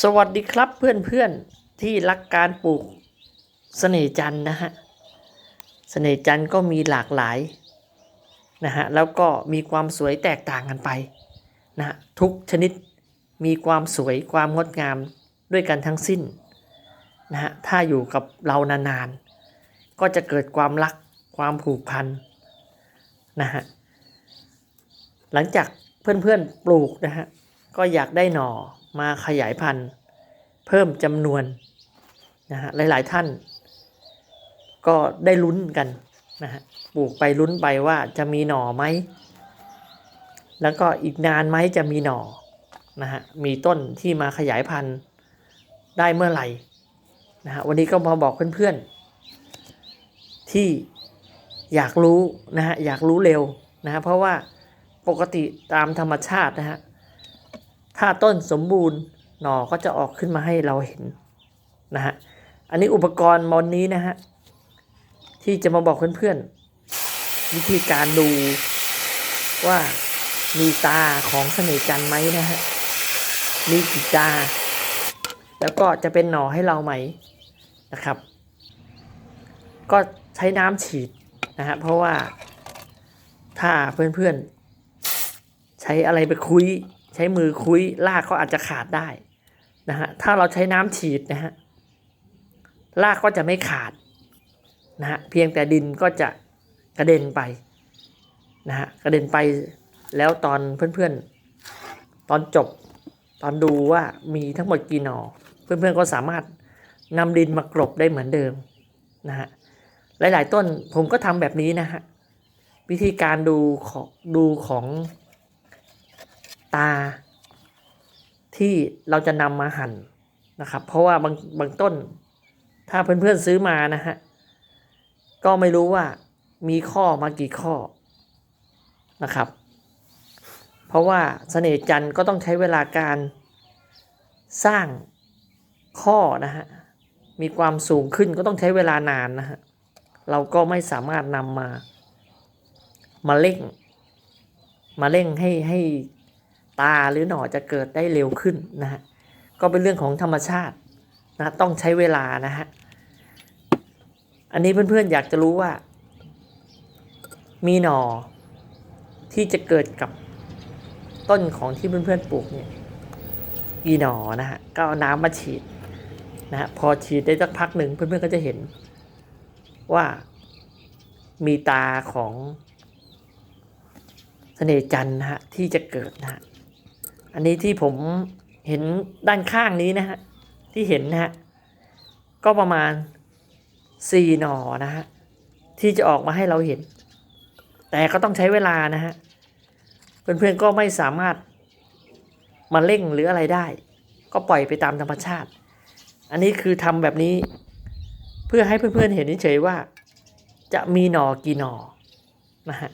สวัสดีครับเพื่อนๆที่รักการปลูกเสน่จันนะฮะเสน่จันก็มีหลากหลายนะฮะแล้วก็มีความสวยแตกต่างกันไปนะฮะทุกชนิดมีความสวยความงดงามด้วยกันทั้งสิ้นนะฮะถ้าอยู่กับเรานานๆ ก็จะเกิดความรักความผูกพันนะฮะหลังจากเพื่อนๆปลูกนะฮะก็อยากได้หน่อ มาขยายพันธุ์ เพิ่มจำนวนนะฮะหลายๆท่าน ก็ได้ลุ้นกันนะฮะปลูกไปลุ้นไปว่าจะมีหน่อไหม แล้วก็อีกนานไหมจะมีหน่อนะฮะมีต้นที่มาขยายพันธุ์ได้เมื่อไหร่นะฮะวันนี้ก็มาบอกเพื่อนๆ ที่อยากรู้นะฮะอยากรู้เร็วนะฮะเพราะว่าปกติตามธรรมชาตินะฮะ ถ้าต้นสมบูรณ์หน่อก็จะออกขึ้นมาให้เราเห็นนะฮะ อันนี้อุปกรณ์มอนนี้นะฮะ ที่จะมาบอกเพื่อนๆ วิธีการดูว่ามีตาของเสน่ห์จันไหมนะฮะ มีกี่ตา แล้วก็จะเป็นหน่อให้เราไหมนะครับ ก็ใช้น้ำฉีดนะฮะ เพราะว่าถ้าเพื่อนๆ ใช้อะไรไปคุย ใช้มือคุยรากก็อาจจะขาดได้นะฮะถ้าเราใช้น้ำฉีดนะฮะรากก็จะไม่ขาดนะฮะเพียงแต่ดินก็จะกระเด็นไปนะฮะกระเด็นไปแล้วตอนเพื่อนๆ ตอนจบ ตอนดูว่ามีทั้งหมดกี่หน่อเพื่อนๆก็สามารถนำดินมากรบได้เหมือนเดิมนะฮะหลายๆต้นผมก็ทำแบบนี้นะฮะวิธีการดูของดูของ ตา ที่เราจะนำมาหั่นนะครับ เพราะว่าบางบางต้น ถ้าเพื่อนๆซื้อมานะฮะก็ไม่รู้ว่ามีข้อมากี่ข้อนะครับ เพราะว่าเสน่ห์จันทร์ก็ต้องใช้เวลาการสร้างข้อนะฮะ มีความสูงขึ้นก็ต้องใช้เวลานานนะฮะ เราก็ไม่สามารถนำมา มาเร่ง มาเร่งให้ให้ ตาหรือหน่อจะเกิดได้เร็วขึ้นนะฮะก็เป็นเรื่องของธรรมชาตินะต้องใช้เวลานะฮะอันนี้เพื่อนๆอยากจะรู้ว่า มีหน่อที่จะเกิดกับต้นของที่เพื่อนๆปลูกเนี่ยกี่หน่อนะฮะก็เอาน้ำมาฉีดนะฮะพอฉีดได้สักพักหนึ่งเพื่อนๆก็จะเห็นว่ามีตาของเสน่ห์จันทร์นะฮะที่จะเกิดนะฮะ อันนี้ที่ผมเห็นด้านข้างนี้นะฮะที่เห็นนะฮะก็ประมาณสี่หน่อนะฮะที่จะออกมาให้เราเห็น แต่ก็ต้องใช้เวลานะฮะเพื่อนๆก็ไม่สามารถมาเร่งหรืออะไรได้ ก็ปล่อยไปตามธรรมชาติ อันนี้คือทำแบบนี้ เพื่อให้เพื่อนๆเห็นเฉยๆว่า จะมีหน่อกี่หน่อนะฮะ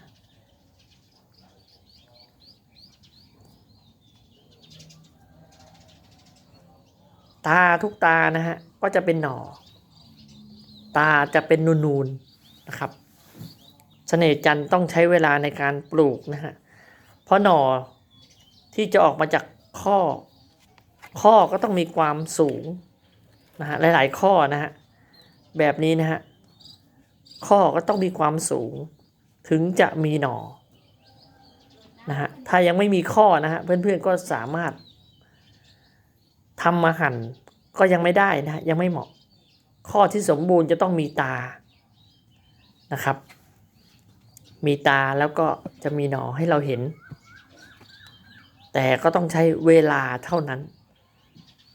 ตาทุกตานะฮะก็จะเป็นหน่อ ตาจะเป็นนูนๆนะครับเสน่ห์จันทร์ต้องใช้เวลาในการปลูกนะฮะเพราะหน่อที่จะออกมาจากข้อ ข้อก็ต้องมีความสูงนะฮะหลาย ๆ ข้อนะฮะแบบนี้นะฮะข้อก็ต้องมีความสูง ถึงจะมีหน่อนะฮะถ้ายังไม่มีข้อนะฮะเพื่อนๆก็สามารถ ทำมาหั่นก็ยังไม่ได้นะยังไม่เหมาะ ข้อที่สมบูรณ์จะต้องมีตานะครับ มีตาแล้วก็จะมีหนอให้เราเห็น แต่ก็ต้องใช้เวลาเท่านั้น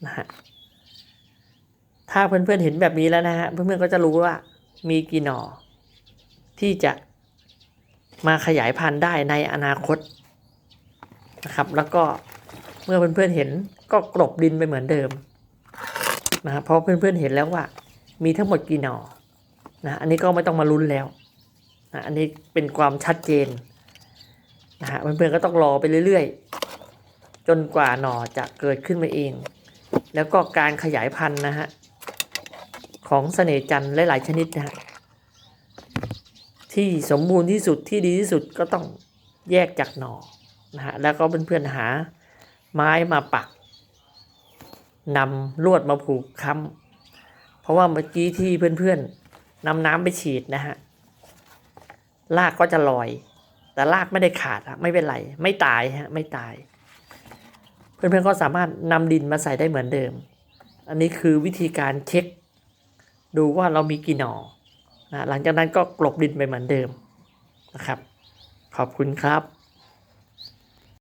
นะฮะถ้าเพื่อนๆเห็นแบบนี้แล้วนะฮะเพื่อนๆก็จะรู้ว่ามีกี่หนอที่จะมาขยายพันธุ์ได้ในอนาคตนะครับ แล้วก็เมื่อเพื่อนๆเห็น ก็กลบดินไปเหมือนเดิมนะเพราะเพื่อนๆเห็นแล้วว่า มีทั้งหมดกี่หน่อนะอันนี้ก็ไม่ต้องมาลุ้นแล้วนะอันนี้เป็นความชัดเจนนะฮะเพื่อนๆก็ต้องรอไปเรื่อยๆ จนกว่าหน่อจะเกิดขึ้นมาเอง แล้วก็การขยายพันธุ์นะฮะของเสน่จันทร์หลายๆชนิดนะฮะที่สมบูรณ์ที่สุดที่ดีที่สุดก็ต้องแยกจากหน่อนะฮะแล้วก็เพื่อนๆหาไม้มาปัก นำลวดมาผูกค้ำเพราะว่าเมื่อกี้ที่เพื่อนๆนำน้ำไปฉีดนะฮะรากก็จะลอย แต่รากไม่ได้ขาดไม่เป็นไร ไม่ตายฮะไม่ตาย เพื่อนๆก็สามารถนำดินมาใส่ได้เหมือนเดิม อันนี้คือวิธีการเช็ค ดูว่าเรามีกี่หนอนะหลังจากนั้นก็กลบดินไปเหมือนเดิมนะครับ ขอบคุณครับ